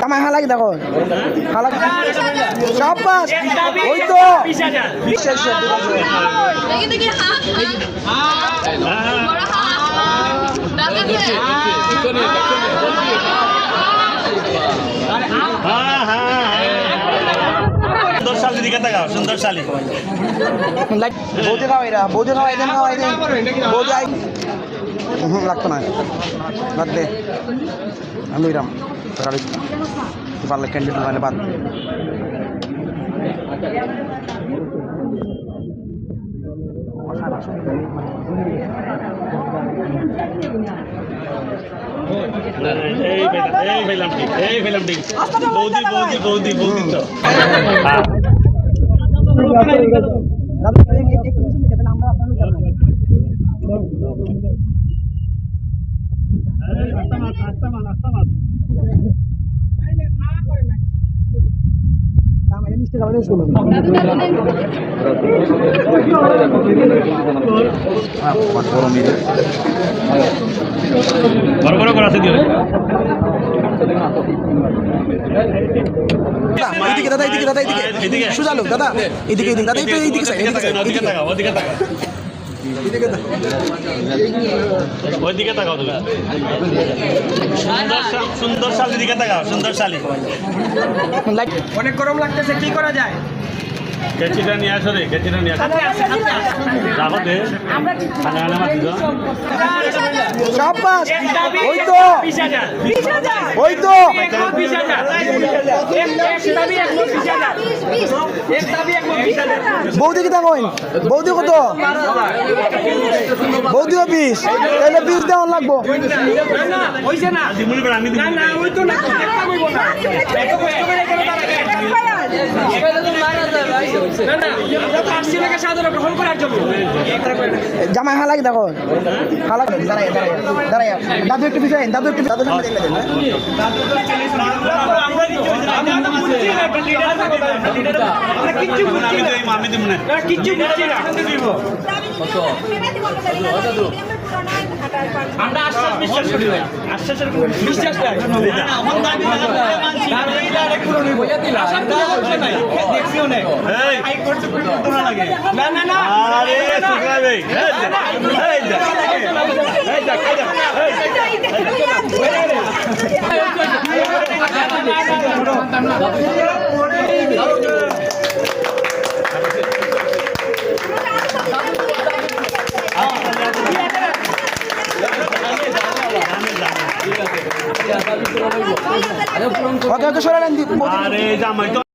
কামাই হালাকি দেখো হালাকি সাব্বাস ওই তো হাত দাদা হ্যাঁ, হ্যাঁ, হ্যাঁ। সুন্দর শালি দিকে তাকাও সুন্দর শালি। বৌদি খাওয়াই রা বৌদি খাওয়াই দেন খাওয়াই দেন। বৌদি হুম লাগতো না। বাদ দে। আমি রাম গাড়ি পারলে ক্যান্ডিডেট মানে বাদ এই ফেলাম এই ফেলাম ঠিক এই ফেলাম ঠিক। বৌদি বৌদি বৌদি বৌদি তো। হ্যাঁ। বড় বড় করে আছে এদিকে দাদা এদিকে দাদা এদিকে। সুজালো দাদা। এদিকে এদিকে দাদা একটু এইদিকে সাইড এদিকে ওদিকে এদিকে। তাকাও ওদিকে তাকাও। ওইদিকে তাকাও তুমি। সুন্দর সুন্দর শালি দিকে তাকাও সুন্দর শালি লাইট। অনেক গরম লাগতেছে কি করা যায়? কেচিটা নিয়ে আসো রে কেচিটা নিয়ে আসো। রাখো দে। খানা খানা মাতি দাও সাব্বাস ওই তো। ওই তো। বৌদি কি বৌদি কত? বৌদিও বিষ তাহলে বিষ দেওয়ার লাগবো। না দিমুনি করে আমি না না ওই তো না একটা কইব না। এত কষ্ট করে এখানে জামাই হালাকি দেখো হালাকি দাঁড়াই দাঁড়াই দাঁড়াই দাদু একটু পিছনে দাদু একটু দাদু হ্যাঁ? কিচ্ছু না আমি দিব না আমরা কিচ্ছু না আমরা আশ্বাস বিশ্বাস করি না আশ্বাসের বিশ্বাস নাই আশা কোনো দেখছিও নাই। না না না আরে শুকাই এই দেখ, এই দেখ, এই দেখ, এই দেখ, এই দেখ। ওকে